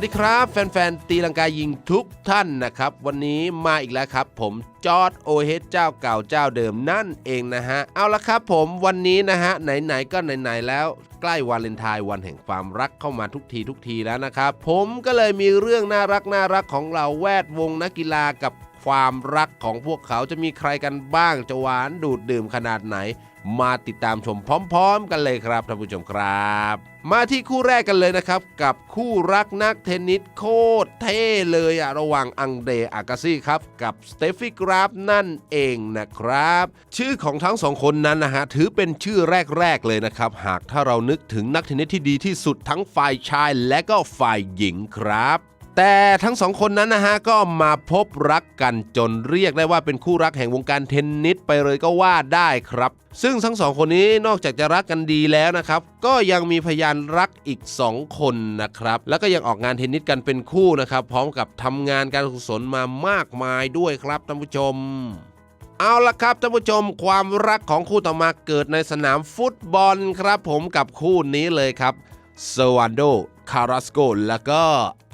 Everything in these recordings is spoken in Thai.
วัสดีครับ แฟนๆตีลังกายิงทุกท่านนะครับ วันนี้มาอีกแล้วครับ ผมจอร์ดโอเฮดเจ้าเก่าเจ้าเดิมนั่นเองนะฮะ เอาละครับผมวันนี้นะฮะ ไหนๆก็ไหนๆแล้วใกล้วาเลนไทน์วันแห่งความรักเข้ามาทุกทีทุกทีแล้วนะครับ ผมก็เลยมีเรื่องน่ารักน่ารักของเราแวดวงนักกีฬากับ ความรักของพวกเขาจะมีใครกันบ้างจะหวานดูดดื่มขนาดไหน มาติดตามชมพร้อม ๆ กันเลยครับท่านผู้ชมครับ มาที่คู่แรกกันเลยนะครับ กับคู่รักนักเทนนิสโคตรเท่เลยอะระหว่างอังเดอากาซี่ครับกับสเตฟี่กราฟนั่นเองนะครับ ชื่อของทั้งสองคนนั้นนะฮะถือเป็นชื่อแรก ๆ เลยนะครับ หากถ้าเรานึกถึงนักเทนนิสที่ดีที่สุดทั้งฝ่ายชายและก็ฝ่ายหญิงครับ แต่ทั้งสองคนนั้นนะฮะก็มาพบรักกันจนเรียกได้ว่าเป็นคู่รักแห่งวงการเทนนิสไปเลยก็ว่าได้ครับ ซึ่งทั้งสองคนนี้นอกจากจะรักกันดีแล้วนะครับ ก็ยังมีพยานรักอีก 2 คนนะครับ แล้วก็ยังออกงานเทนนิสกันเป็นคู่นะครับ พร้อมกับทำงานการกุศลมามากมายด้วยครับท่านผู้ชมเอาละครับท่านผู้ชมความรักของคู่ต่อมาเกิดในสนามฟุตบอลครับ ผมกับคู่นี้เลยครับเซวันโด คาราสโกแล้วก็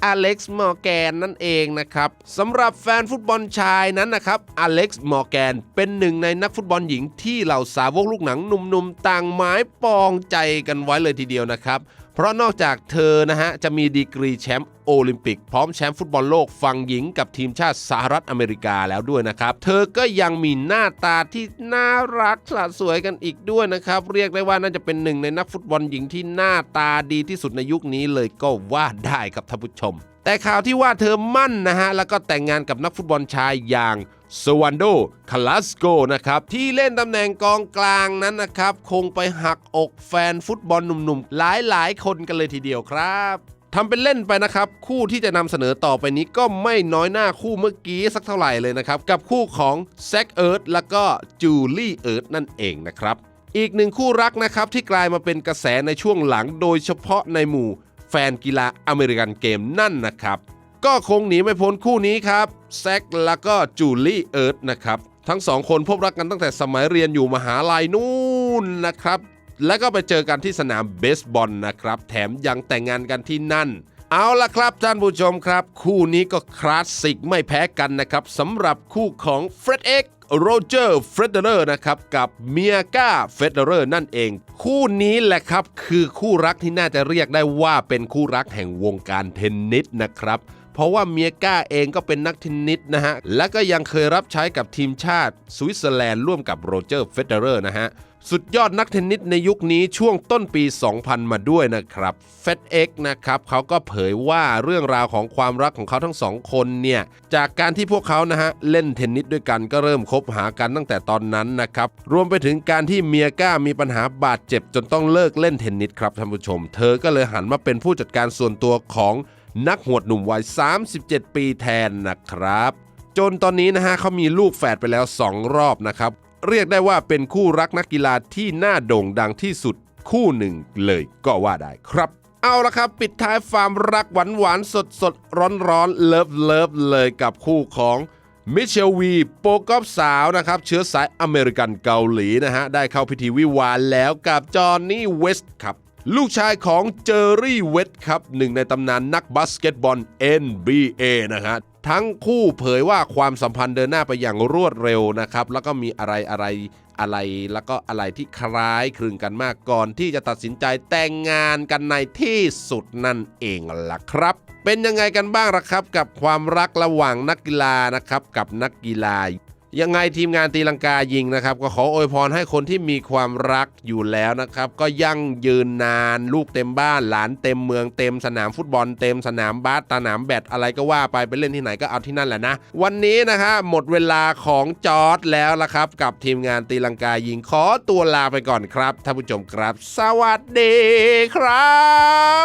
อเล็กซ์มอร์แกนนั่นเองนะครับสำหรับแฟนฟุตบอลชายนั้นนะครับอเล็กซ์มอร์แกนเป็นหนึ่งในนักฟุตบอลหญิงที่เหล่าสาวกลูกหนังหนุ่มๆ ต่างหมายปองใจกันไว้เลยทีเดียวนะครับ เพราะนอกจากเธอนะฮะจะมีดีกรีแชมป์โอลิมปิกพร้อมแชมป์ฟุตบอลโลกฝั่งหญิงกับทีมชาติสหรัฐอเมริกาแล้วด้วยนะครับ เธอก็ยังมีหน้าตาที่น่ารักสะสวยกันอีกด้วยนะครับ เรียกได้ว่าน่าจะเป็นหนึ่งในนักฟุตบอลหญิงที่หน้าตาดีที่สุดในยุคนี้เลยก็ว่าได้ครับท่านผู้ชม แต่ข่าวที่ว่าเธอมั่นนะฮะแล้วก็แต่งงานกับนักฟุตบอลชายอย่าง สวันโดคาลาสโกนะครับ ที่เล่นตำแหน่งกองกลางนั้นนะครับ คงไปหักอกแฟนฟุตบอลหนุ่มๆ หลายๆ คนกันเลยทีเดียวครับทำเป็นเล่นไปนะครับ คู่ที่จะนำเสนอต่อไปนี้ก็ไม่น้อยหน้าคู่เมื่อกี้สักเท่าไหร่เลยนะครับ กับคู่ของแซคเอิร์ธแล้วก็จูลี่เอิร์ธนั่นเองนะครับอีกหนึ่งคู่รักนะครับที่กลายมาเป็นกระแสในช่วงหลังโดยเฉพาะในหมู่แฟนกีฬาอเมริกันเกมนั่นนะครับ ก็คงหนีไม่พ้นคู่นี้ครับแซคแล้วก็จูลี่เอิร์ธนะครับ ทั้งสองคนพบรักกันตั้งแต่สมัยเรียนอยู่มหาลัยนู่นนะครับ แล้วก็ไปเจอกันที่สนามเบสบอลนะครับ แถมยังแต่งงานกันที่นั่น เอาละครับท่านผู้ชมครับ คู่นี้ก็คลาสสิกไม่แพ้กันนะครับสำหรับคู่ของเฟร็ดเอ็กโรเจอร์เฟเดอร์นะครับกับเมียก้าเฟเดอร์นั่นเอง คู่นี้แหละครับคือคู่รักที่น่าจะเรียกได้ว่าเป็นคู่รักแห่งวงการเทนนิสนะครับ เพราะว่าเมียก้าเองก็เป็นนักเทนนิสนะฮะ และก็ยังเคยรับใช้กับทีมชาติสวิตเซอร์แลนด์ร่วมกับโรเจอร์เฟเดอร์นะฮะ สุดยอดนักเทนนิสในยุคนี้ช่วงต้นปี 2000 มาด้วยนะครับเฟดเอ็กนะครับเขาก็เผยว่าเรื่องราวของความรักของเขาทั้งสองคนเนี่ย จากการที่พวกเขานะฮะ เล่นเทนนิสด้วยกันก็เริ่มคบหากันตั้งแต่ตอนนั้นนะครับ รวมไปถึงการที่เมียก้ามีปัญหาบาดเจ็บจนต้องเลิกเล่นเทนนิสครับท่านผู้ชม เธอก็เลยหันมาเป็นผู้จัดการส่วนตัวของ นักหวดหนุ่มวัย 37 ปีแทนนะครับ จนตอนนี้นะฮะเขามีลูกแฝดไปแล้ว 2 รอบนะครับ เรียกได้ว่าเป็นคู่รักนักกีฬาที่น่าโด่งดังที่สุดคู่หนึ่งเลยก็ว่าได้ครับเอาละครับ ปิดท้ายความรักหวานหวานสดสดร้อนร้อนเลิฟเลิฟเลยกับคู่ของมิเชลวีโปกอฟสาวนะครับ เชื้อสายอเมริกันเกาหลีนะฮะ ได้เข้าพิธีวิวาแล้วกับจอห์นนี่เวสต์ครับ ลูกชายของเจอรี่เวสต์ครับหนึ่งในตำนานนักบาสเกตบอล NBA นะฮะทั้งคู่เผยว่าความสัมพันธ์เดินหน้าไปอย่างรวดเร็วนะครับ แล้วก็มีอะไรอะไรอะไรแล้วก็อะไรที่คล้ายคลึงกันมากก่อนที่จะตัดสินใจแต่งงานกันในที่สุดนั่นเองล่ะครับ เป็นยังไงกันบ้างล่ะครับ กับความรักระหว่างนักกีฬานะครับกับนักกีฬา ยังไงทีมงานตีลังกายิงนะครับ ก็ขออวยพรให้คนที่มีความรักอยู่แล้วนะครับ ก็ยั่งยืนนานลูกเต็มบ้าน หลานเต็มเมืองเต็มสนามฟุตบอลเต็มสนามบาสสนามแบดอะไรก็ว่าไปไปเล่นที่ไหนก็เอาที่นั่นแหละนะ วันนี้นะฮะหมดเวลาของจอร์ดแล้วละครับ กับทีมงานตีลังกายิงขอตัวลาไปก่อนครับท่านผู้ชมครับ สวัสดีครับ